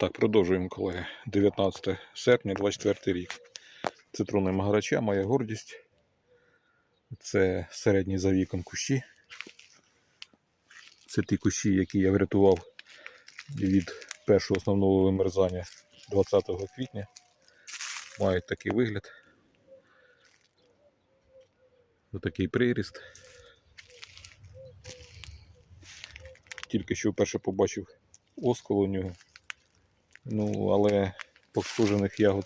Так, продовжуємо, колеги. 19 серпня, 24 рік. Цитруни Магарача, моя гордість. Це середні за віком кущі. Це ті кущі, які я врятував від першого основного вимерзання 20 квітня. Мають такий вигляд. Отакий приріст. Тільки що вперше побачив оскол у нього. Ну, але пошкоджених ягод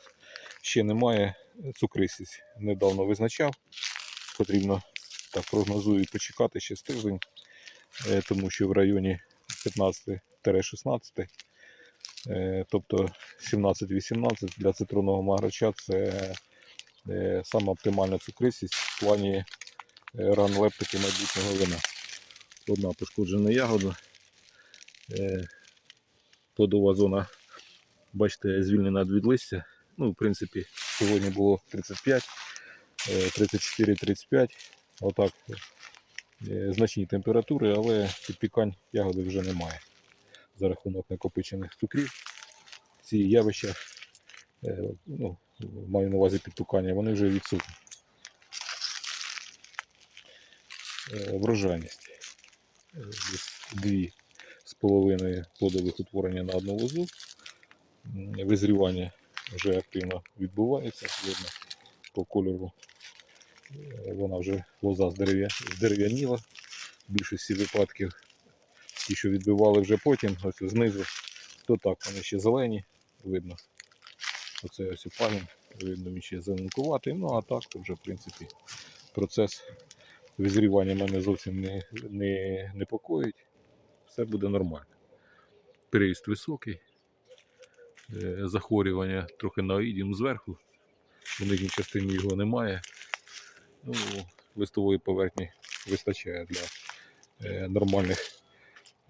ще немає. Цукристість недавно визначав. Потрібно так прогнозую почекати ще з тиждень, е, тому що в районі 15-16, е, тобто 17-18 для цитронного маграча це е, сама оптимальна цукристість в плані е, ранлептики майбутнього вина. Одна пошкоджена ягода. Плодова зона бачите, звільнена від листя. Ну, в принципі, сьогодні було 35, 34-35. Отак. е, Значні температури, але підпікань ягоди вже немає. За рахунок накопичених цукрів. Ці явища, е, ну, маю на увазі підпікання, вони вже відсутні. Е, Врожайність. Е, Десь дві з половиною плодових утворення на одну лозу. Визрівання вже активно відбувається, видно по кольору. Е, Вона вже лоза здерев'яніла. В більшості випадків ті, що відбивали вже потім, ось знизу, то так, вони ще зелені, видно. Оце ось пагін, видно, він ще зеленкуватий. Ну а так, то вже в принципі процес визрівання мене зовсім не, не непокоїть. Все буде нормально. Переїзд високий захворювання трохи на оїдіум зверху. У нижній частині його немає. Ну, листової поверхні вистачає для е, нормальних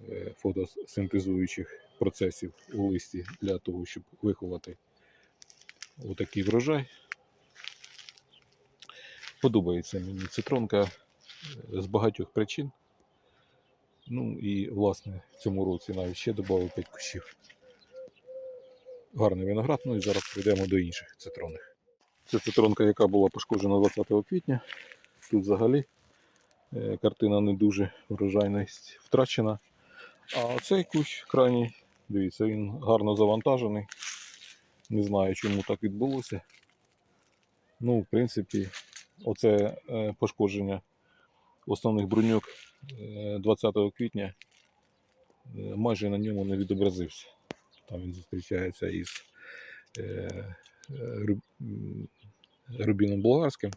е, фотосинтезуючих процесів у листі для того, щоб виховати отакий врожай. Подобається мені цитронка е, з багатьох причин. Ну і власне в цьому році навіть ще додав 5 кущів гарний виноград. Ну і зараз прийдемо до інших цитронних. Це цитронка, яка була пошкоджена 20 квітня. Тут взагалі е, картина не дуже врожайність втрачена. А цей кущ крайній, дивіться, він гарно завантажений. Не знаю, чому так відбулося. Ну, в принципі, оце е, пошкодження основних бруньок е, 20 квітня е, майже на ньому не відобразився. Там він зустрічається із е, е, Руб- Рубіном Болгарським.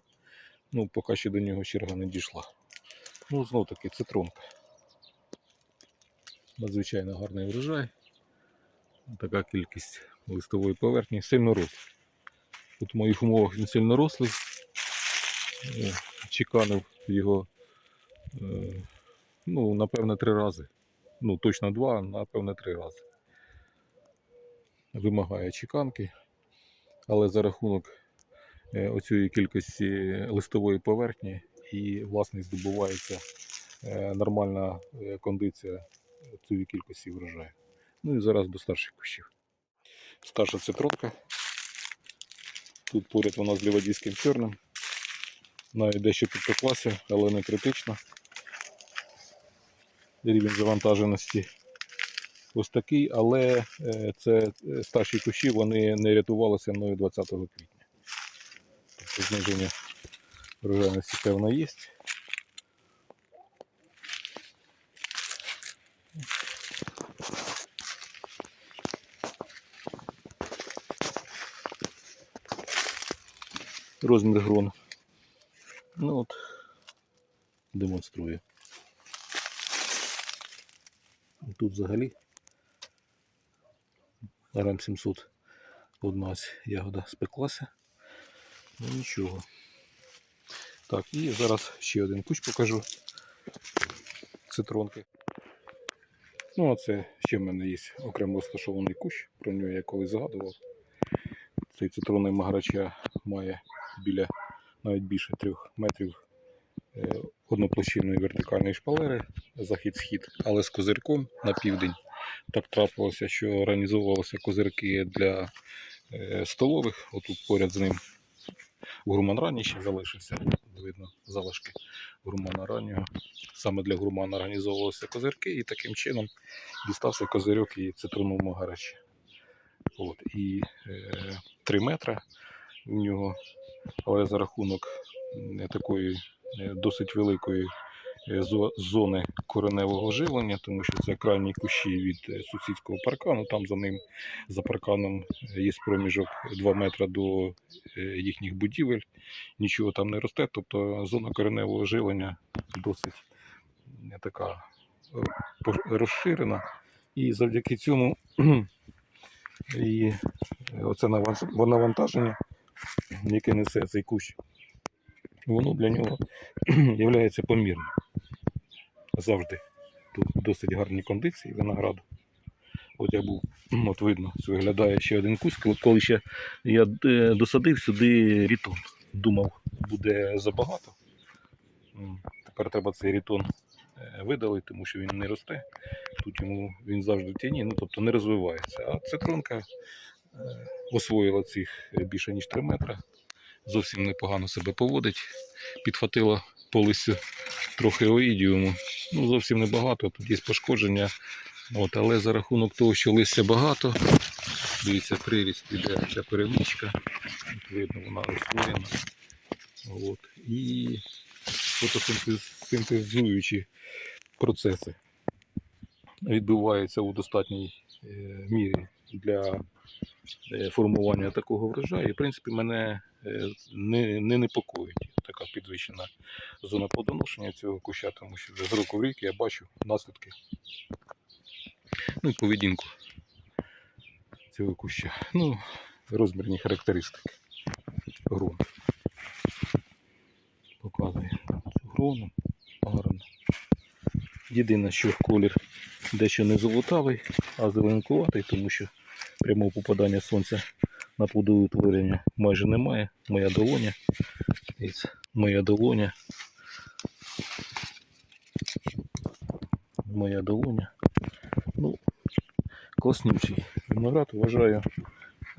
Ну, поки ще до нього черга не дійшла. Ну, знов таки цитронка. Надзвичайно гарний врожай. Така кількість листової поверхні. Сильно рослий. Тут в моїх умовах він сильно рослий. Е, Чеканив його, е, ну, напевно, три рази. Ну, точно два, напевно, три рази вимагає чеканки, але за рахунок е, оцієї кількості листової поверхні і власне здобувається е, нормальна е, кондиція цієї кількості врожаю. Ну і зараз до старших кущів. Старша цитронка. Тут поряд вона з ліводійським чорним. Навіть дещо підпеклася, але не критично. Рівень завантаженості ось такий, але е, це е, старші кущі, вони не рятувалися мною 20 квітня. Тобто зниження врожайності певно є. Розмір грон. Ну от, демонструю. Тут взагалі Рам 700 одна ягода спеклася. Ну нічого. Так, і зараз ще один кущ покажу. Цитронки. Ну, а це ще в мене є окремо розташований кущ, про нього я колись згадував. Цей цитронний маграча має біля навіть більше трьох метрів е, одноплощинної вертикальної шпалери, захід-схід, але з козирком на південь так трапилося, що організовувалися козирки для е, столових. Отут поряд з ним гурман ранній ще залишився. Видно залишки гурмана раннього. Саме для гурмана організовувалися козирки, і таким чином дістався козирьок і цитруновому гаражі. От, і е, 3 метри у нього, але за рахунок такої е, досить великої е, зони кореневого живлення, тому що це крайні кущі від е, сусідського паркану. Там за ним, за парканом, е, є проміжок 2 метри до е, їхніх будівель. Нічого там не росте. Тобто зона кореневого живлення досить е, така е, розширена. І завдяки цьому і е, оце навантаження, яке несе цей кущ, воно для нього є помірним. Завжди. Тут досить гарні кондиції винограду. От я був, от видно, виглядає ще один кущ. Коли- ще я е, досадив сюди рітон. Думав, буде забагато. Тепер треба цей рітон е, видалити, тому що він не росте. Тут йому він завжди в тіні, ну тобто не розвивається. А цитронка е, освоїла цих більше ніж 3 метри. Зовсім непогано себе поводить. Підхватила листю трохи оїдіуму. Ну, зовсім небагато, тут є пошкодження. От, але за рахунок того, що листя багато, дивіться, приріст іде ця перемичка. От видно, вона освоєна. От. І фотосинтезуючі процеси відбуваються у достатній е, мірі для е, формування такого врожаю. І, в принципі, мене не, не непокоїть така підвищена зона плодоношення цього куща, тому що вже з року в рік я бачу наслідки. Ну і поведінку цього куща. Ну, розмірні характеристики. Грон. Показує цю грону. Гарно. Єдине, що колір дещо не золотавий, а зеленкуватий, тому що прямого попадання сонця на утворення майже немає. Моя долоня. Моя долоня. Моя долоня. Ну, класнючий виноград. Вважаю,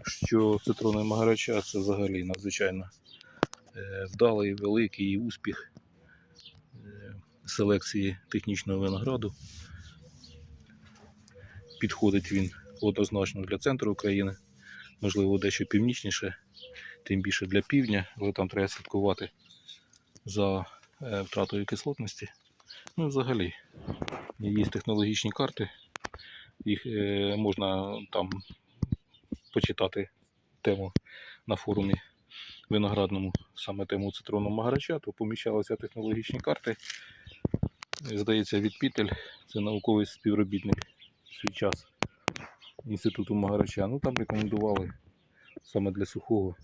що цитрони Магарача це взагалі надзвичайно е, вдалий, великий успіх е, селекції технічного винограду. Підходить він однозначно для центру України, можливо, дещо північніше, тим більше для півдня, але там треба слідкувати за е, втратою кислотності. Ну і взагалі, є технологічні карти, їх е, можна там почитати тему на форумі виноградному, саме тему цитрону Магарача, то поміщалися технологічні карти. Здається, від Пітель, це науковий співробітник в свій час інституту Магарача. Ну там рекомендували саме для сухого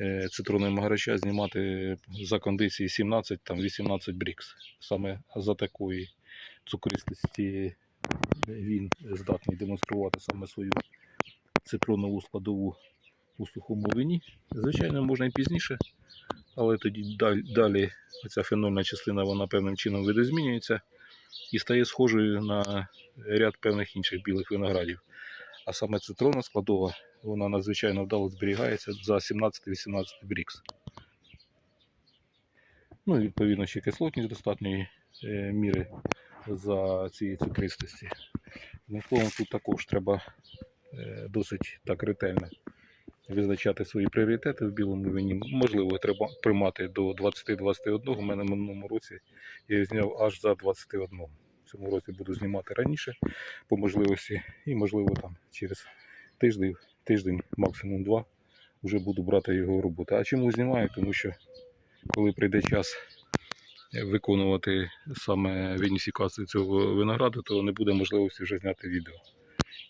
е, цитрону Магарача знімати за кондиції 17-18 брікс. Саме за такої цукристості він здатний демонструвати саме свою цитронову складову у сухому вині. Звичайно, можна і пізніше, але тоді далі ця фенольна частина вона певним чином видозмінюється і стає схожою на ряд певних інших білих виноградів. А саме цитронна складова, вона надзвичайно вдало зберігається за 17-18 брікс. Ну і відповідно ще кислотність достатньої е, міри за цієї цукристості. Словом, тут також треба е, досить так ретельно визначати свої пріоритети в білому вині. Можливо, треба приймати до 20-21. У мене в минулому році я зняв аж за 21. Цьому році буду знімати раніше по можливості, і можливо там через тиждень, тиждень, максимум два, вже буду брати його роботу. А чому знімаю? Тому що коли прийде час виконувати саме вініфікацію цього винограду, то не буде можливості вже зняти відео.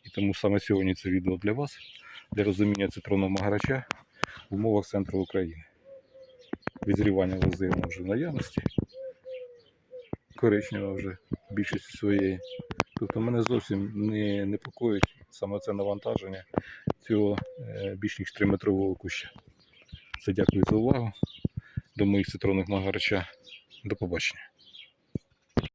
І тому саме сьогодні це відео для вас, для розуміння цитронного магарача в умовах центру України. Відзрівання лози воно вже в наявності. Коричнева вже більшість своєї. Тобто мене зовсім не непокоїть саме це навантаження цього е, більш ніж 3-метрового куща. Це дякую за увагу. До моїх цитронних магарача. До побачення.